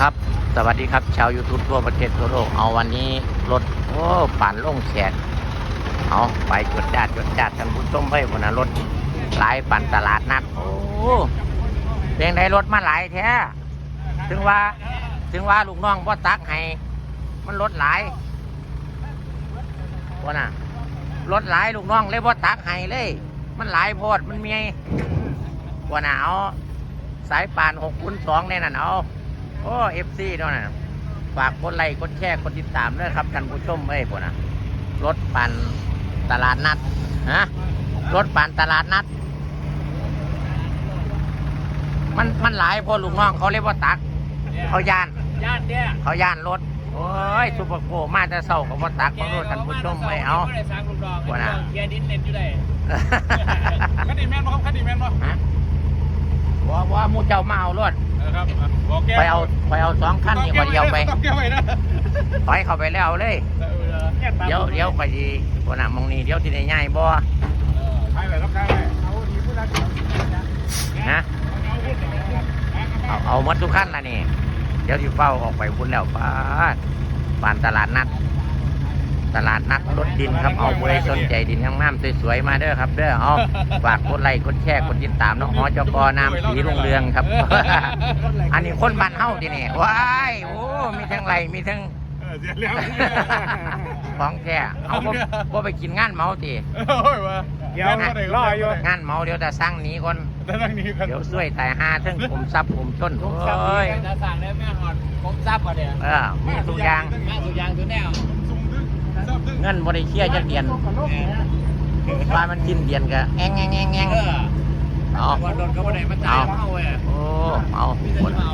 ครับ สวัสดีครับ ชาว YouTube ทั่วประเทศทั่วโลกเอาวันนี้รถ โอ้ปั่นลงแขกเอาไปจดจาดจดจาดกันผู้ชมไปบนนะรถหลายปั่นตลาดนัด โอ้เพียงใดรถมาหลายแท้ถึงว่า ถึงว่าลูกน้องพ่ตักให้ มันรถหลายว่าน่ะรถหลายลูกน้องเลยพ่ตักให้เลย มันหลายโพดมันเมียว่าน่ะเอาสายป่านหกคูณสองในนั่นเอา โอ้เอฟซีเนาะนะฝากกดไลค์กดแชร์กดติดตามด้วยครับท่านผู้ชมเอ้ยพวกนะรถปั่นตลาดนัดฮะรถปั่นตลาดนัด มันมันหลายพอลูกน้องเขาเรียกว่าตัก เขาย่านญาติเนี่ยเขาย่านรถโอ้ยซุปเปอร์โกมาจะเศร้ากับว่าตักมาโลดท่านผู้ชมไม่เอาไม่ได้สร้างลูกดอกว่าน่ะเคลียร์ดินเน็ตอยู่ได้คันนี้แม่นบ่ครับคันนี้แม่นบ่ฮะ ว่าว่าหมูเจ้ามาเอารถเออครับบอกแกไปเอาไปเอาสองคันนี่คนเดียวไปต้องแก้ไว้นะถอยเข้าไปแล้วเลย เดี๋ยวเดี๋ยวไปดีวันน่ะมองนี้เดี๋ยวที่ไหนง่ายบ่เออใช่เลยต้องใช่เลยเอาดีพูดนะนะเอาเอาหมดทุกขั้นละนี่ เดี๋ยวที่เฝ้าออกไปพุ่นแล้วป้าดปานตลาดนัด ตลาดนัดรถดินครับเอาผู้ใดสนใจดินงามๆสวยๆมาเด้อครับเด้อเอาฝากกดไลค์กดแชร์กดติดตามน้องหอจกนามสีรุ่งเรืองครับ อันนี้คนบ้านเฮาที่นี่ว้ายโอ้มีทั้งไรมีทั้งเออเสียแล้วของแท้เอาบ่บ่ไปกินงานเมาตีโอ้ยว่าเดี๋ยวนะรออยู่งานเมาเดี๋ยวจะสั่งหนี้ก่อนแต่ทางนี้กันเดี๋ยวช่วยตายห้าทั้งผมซับผมชนผโอมซับ้ยจะสั่งได้แม่หอดผมซับอะเนี่ยเออมีทุกอย่างแม่สุกอยางทุกแนวซุ่มดึงซับดึง เงินบริเคลียร์จักเดียนว่ามันกินเดียนก็แองแองแองแองเออเอาวันโดนเขาบ่ได้มาจ่ายเขาเว้ยโอ้เอามีแต่เมา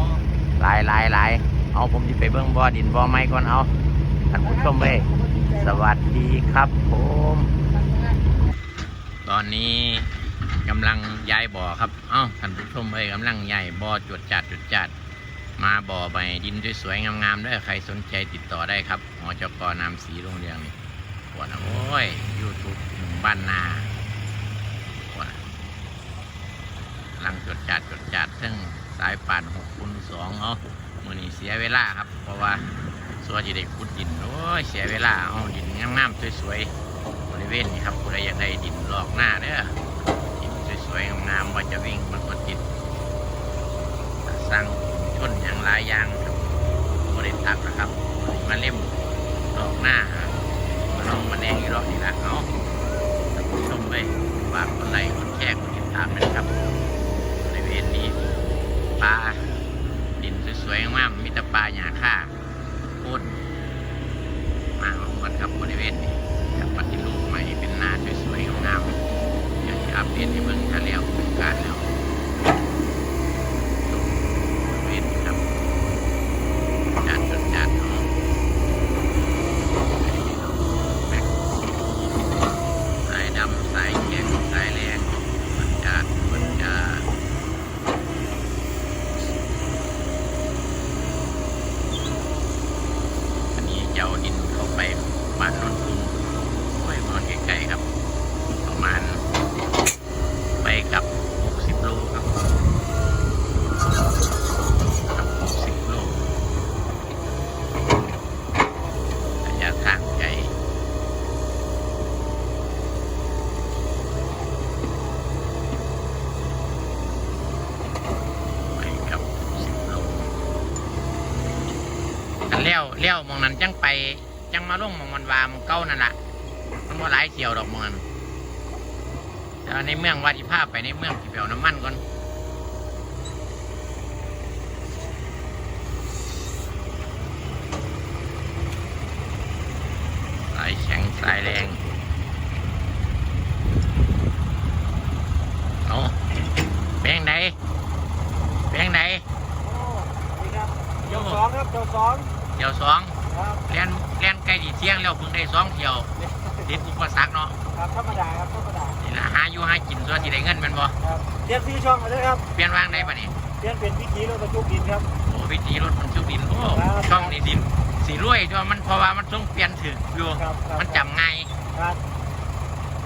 หลายหลายหลายเอาผมจะไปเบิ้งบ่อดินบ่อไม้ก่อนเอาท่านผู้ชมเอ้ยสวัสดีครับผม ตอนนี้กำลังย้ายบ่อครับ เอ้าท่านผู้ชมเอ้ยกำลังย้ายบ่อจวดจัดจวดจัด มาบ่อใบดินสวยๆงามๆด้วยใครสนใจติดต่อได้ครับหอจกนามสีโรงเรียงนี่ปวดนะโอ้ยยูทูบหนุ่มบ้านนาปวดลังจดจัดจดจัดซึ่งสายป่านหกคูณสองเอามือนี้เสียเวลาครับ เพราะว่าสัวจะได้ขุดดินโอ้ยเสียเวลาเอาดินงามๆสวยๆบริเวณนี้ครับผู้ใดอยากได้ดินลอกหน้าเด้อดินสวยๆงามๆว่าจะวิ่งมันก็ติดสร้าง หลายอย่างครับบริษัทนะครับมาเล่มดอกหน้ามาลองมาแดงอีกรอบนี่ละเอาท่านผู้ชมไปฝากคนไลค์คนแชร์คนติดตามด้วยนะครับบริเวณนี้ปลาดินสวยๆมากมีแต่ปลาหยาค่าโคตรมาลงกันครับบริเวณนี้จากปฏิรูปใหม่เป็นหน้าสวยๆงามๆอยากจะอัปเดตให้เบิ่งถ้าแล้วโครงการแล้ว เวทครับจานจนจานเนาะแม็กสายดำสายแข็งสายแรงมันจานมันจานอันนี้จะเอาดินเข้าไปบ้านนนทุนโอ้ยมันไกลๆครับ ประมาณ ไปกลับ 60 โลครับ กับ60โลระยะทางไกลไปกับ10โล เลี้ยวเลี้ยวมองนั้นจังไปจังมาลงหมองมันวามองเก้านั่นละมันว่าหลายเที่ยวดอกมันแต่ในเมืองว่าที่พาไปในเมืองที่เปเอาน้ำมันก่อนสายแข็งสายแรงเอาแบงไหนแบงไหนเจ้าสองครับเจ้าสอง ที่ยวสองครับเลียนเลียนใกล้ดีเที่ยงแล้วเพิ่งได้สองเที่ยวติดอุปสรรคเนาะครับธรรมดาครับธรรมดานี่ละหาอยู่หากินส่วนที่ได้เงินแมันบ่ครับเตรียมซื้อช่องมาด้วยครับเปลี่ยนวางได้ปะนี่เตรียมเป็นพิธีรถบรรทุกดินครับ โอ้วิธีรถมันชุกดินโอ้ครับ ช่องนี่ดินสีรวยด้วยมันเพราะว่ามันต้องเปลี่ยนถึกอยู่ครับครับมันจำง่ายครับ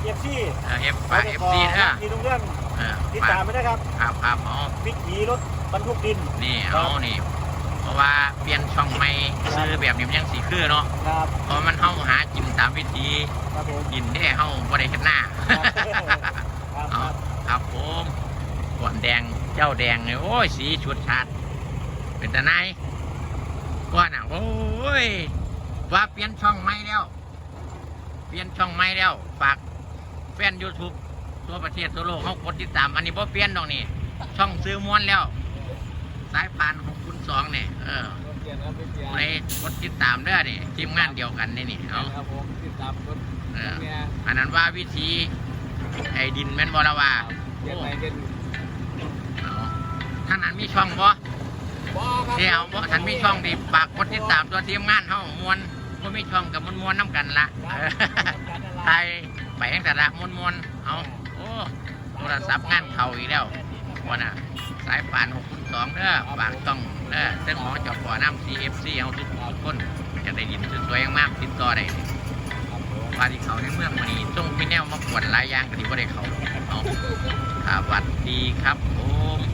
เอฟซีเออฟฝากเอฟซีเด้อมีทุกเรื่องเออติดฝาตากมไปนะครับครับครับเอาวิถีรถบรรทุกดินนี่ครัเอาบนี่ เพราะว่าแบบนี้มันยังสีคือเนาะครับเพราะมันเฮาหากินตามวิธีครับผมดินแท้เฮาบ่ได้เฮ็ดหน้าครับเอาครับผมก่อนแดงเจ้าแดงเนี่ยโอ้ยสีชุดชัดเป็นตาไหนายก่อนอะโอ้ยว่าเปลี่ยนช่องใหม่แล้ว เปลี่ยนช่องใหม่แล้วฝากแฟน YouTube ทั่วประเทศทั่วโลกเขากดติดตามอันนี้บ่เปลี่ยนดอกนี่ช่องซื้อม้วนแล้ว สายพานของคุณสองเนี่ยเออเปลี่ยนครับเปลี่ยนไปกดติดตามเด้อนี่ทีมงานเดียวกันนี่นี่เอาครับผมติดตามรถเออเนี่ยอันนั้นว่าวิธีไอ้ดินแม่นบ่ละว่าเปลี่ยนไปเป็นเอาท่านนั้นมีช่องบ่บ่ครับเดี๋ยวบ่ท่านมีช่องดิฝากกดติดตามตัวทีมงานเฮามวนบ่มีช่องกับมวนมวนๆน้ำกันละเออไทยไปแห่งแต่ละมวนมวนๆเอาโอ้โทรศัพท์งานเขาอีกแล้ว วันน่ะ สายป่านหกคูณ2เด้อฝากต้องเด้อเส้นหอจอดขอน้ำ CFC เอาทุกทุกคนจะได้ยินสวยๆมากติดต่อได้วาที่เขาในเมืองมันนี้ต้องมีแนวมากวดหลายอย่างกันดีบ่ได้เขาเอาสวัสดีครับผม